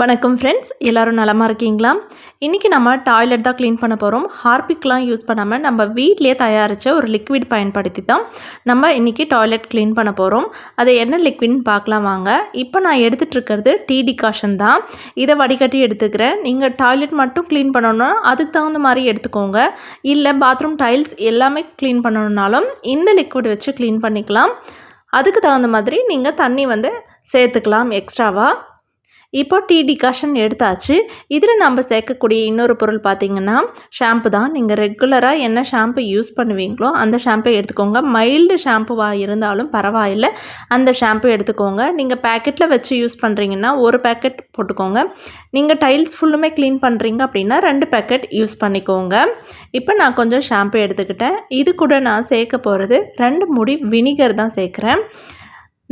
வணக்கம் ஃப்ரெண்ட்ஸ் எல்லோரும் நலமாக இருக்கீங்களா? இன்றைக்கி நம்ம டாய்லெட் தான் க்ளீன் பண்ண போகிறோம் ஹார்பிக்லாம் யூஸ் பண்ணாமல் நம்ம வீட்லேயே தயாரித்த ஒரு லிக்விட் பயன்படுத்தி தான் நம்ம இன்றைக்கி டாய்லெட் க்ளீன் பண்ண போகிறோம் அது என்ன லிக்விட்னு பார்க்கலாம் வாங்க. இப்போ நான் எடுத்துகிட்ருக்கிறது டீ டிகாஷன் தான். இதை வடிகட்டி எடுத்துக்கிறேன். நீங்கள் டாய்லெட் மட்டும் க்ளீன் பண்ணணும்னா அதுக்கு தகுந்த மாதிரி எடுத்துக்கோங்க. இல்லை பாத்ரூம் டைல்ஸ் எல்லாமே க்ளீன் பண்ணணுன்னாலும் இந்த லிக்விட் வச்சு க்ளீன் பண்ணிக்கலாம். அதுக்கு தகுந்த மாதிரி நீங்கள் தண்ணி வந்து சேர்த்துக்கலாம் எக்ஸ்ட்ராவாக இப்போ டீ டிகாஷன் எடுத்தாச்சு. இதில் நம்ம சேர்க்கக்கூடிய இன்னொரு பொருள் பார்த்திங்கன்னா ஷாம்பு தான். நீங்கள் ரெகுலராக என்ன ஷாம்பு யூஸ் பண்ணுவீங்களோ அந்த ஷாம்பை எடுத்துக்கோங்க. மைல்டு ஷாம்புவாக இருந்தாலும் பரவாயில்ல. அந்த ஷாம்பு எடுத்துக்கோங்க. நீங்கள் பேக்கெட்டில் வச்சு யூஸ் பண்ணுறீங்கன்னா ஒரு பேக்கெட் போட்டுக்கோங்க. நீங்கள் டைல்ஸ் ஃபுல்லுமே க்ளீன் பண்ணுறீங்க அப்படின்னா ரெண்டு பேக்கெட் யூஸ் பண்ணிக்கோங்க. இப்போ நான் கொஞ்சம் ஷாம்பு எடுத்துக்கிட்டேன். இது கூட நான் சேர்க்க போகிறது ரெண்டு முடி வினிகர் தான் சேர்க்குறேன்.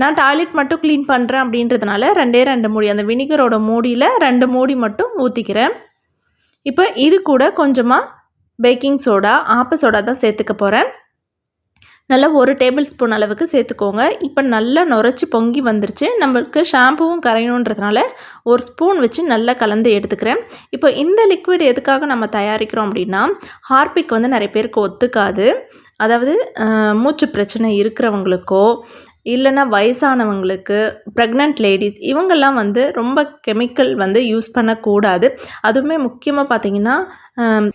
நான் டாய்லெட் மட்டும் க்ளீன் பண்ணுறேன் அப்படின்றதுனால ரெண்டே ரெண்டு மூடி அந்த வினிகரோட மூடியில் ரெண்டு மூடி மட்டும் ஊற்றிக்கிறேன் இப்போ இது கூட கொஞ்சமாக பேக்கிங் சோடா ஆப்ப சோடா தான் சேர்த்துக்க போகிறேன் நல்லா ஒரு டேபிள் ஸ்பூன் அளவுக்கு சேர்த்துக்கோங்க. இப்போ நல்லா நுரைச்சி பொங்கி வந்துருச்சு. நம்மளுக்கு ஷாம்புவும் கரையணுன்றதுனால ஒரு ஸ்பூன் வச்சு நல்லா கலந்து எடுத்துக்கிறேன். இப்போ இந்த லிக்விட் எதுக்காக நம்ம தயாரிக்கிறோம் அப்படின்னா ஹார்பிக் வந்து நிறைய பேருக்கு ஒத்துக்காது. அதாவது மூச்சு பிரச்சனை இருக்கிறவங்களுக்கோ இல்லைன்னா வயசானவங்களுக்கு ப்ரெக்னென்ட் லேடிஸ் இவங்கெல்லாம் வந்து ரொம்ப கெமிக்கல் வந்து யூஸ் பண்ணக்கூடாது. அதுவுமே முக்கியமாக பார்த்திங்கன்னா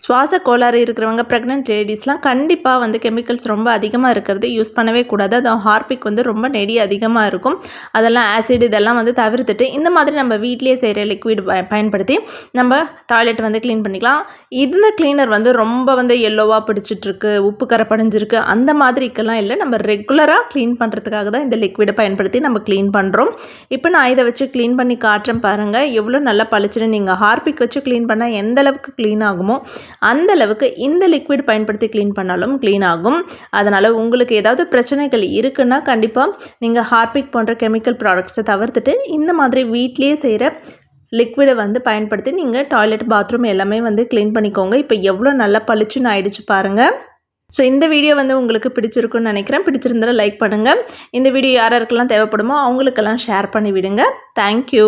சுவாச கோளாறு இருக்கிறவங்க ப்ரெக்னென்ட் லேடிஸ்லாம் கண்டிப்பாக வந்து கெமிக்கல்ஸ் ரொம்ப அதிகமாக இருக்கிறது யூஸ் பண்ணவே கூடாது. அது ஹார்பிக் வந்து ரொம்ப நெடி அதிகமாக இருக்கும். அதெல்லாம் ஆசிட் இதெல்லாம் வந்து தவிர்த்துட்டு இந்த மாதிரி நம்ம வீட்லேயே செய்கிற லிக்விட் பயன்படுத்தி நம்ம டாய்லெட் வந்து க்ளீன் பண்ணிக்கலாம். இந்த க்ளீனர் வந்து ரொம்ப வந்து எல்லோவாக பிடிச்சிட்ருக்கு உப்பு கரை படிஞ்சிருக்கு அந்த மாதிரிக்கெல்லாம் இல்லை. நம்ம ரெகுலராக க்ளீன் பண்ணுறதுக்காக தான் இந்த லிக்விடை பயன்படுத்தி நம்ம க்ளீன் பண்ணுறோம் இப்போ நான் இதை வச்சு க்ளீன் பண்ணி காட்டுறேன் பாருங்கள் எவ்வளோ நல்லா பளிச்சுன்னு நீங்கள் ஹார்பிக் வச்சு க்ளீன் பண்ணால் எந்த அளவுக்கு க்ளீன் ஆகுமோ அந்த அளவுக்கு இந்த லிக்விட் பயன்படுத்தி க்ளீன் பண்ணாலும் க்ளீன் ஆகும். அதனால் உங்களுக்கு ஏதாவது பிரச்சனைகள் இருக்குன்னா கண்டிப்பாக நீங்கள் ஹார்பிக் போன்ற கெமிக்கல் ப்ராடக்ட்ஸை தவிர்த்துட்டு இந்த மாதிரி வீட்லேயே செய்கிற லிக்விடை வந்து பயன்படுத்தி நீங்கள் டாய்லெட் பாத்ரூம் எல்லாமே வந்து க்ளீன் பண்ணிக்கோங்க. இப்போ எவ்வளோ நல்லா பளிச்சுன்னு ஆயிடுச்சு பாருங்கள் ஸோ இந்த வீடியோ வந்து உங்களுக்கு பிடிச்சிருக்குன்னு நினைக்கிறேன். பிடிச்சிருந்தாலும் லைக் பண்ணுங்கள் இந்த வீடியோ யார் யாருக்கெல்லாம் தேவைப்படுமோ அவங்களுக்கெல்லாம் ஷேர் பண்ணி விடுங்க தேங்க்யூ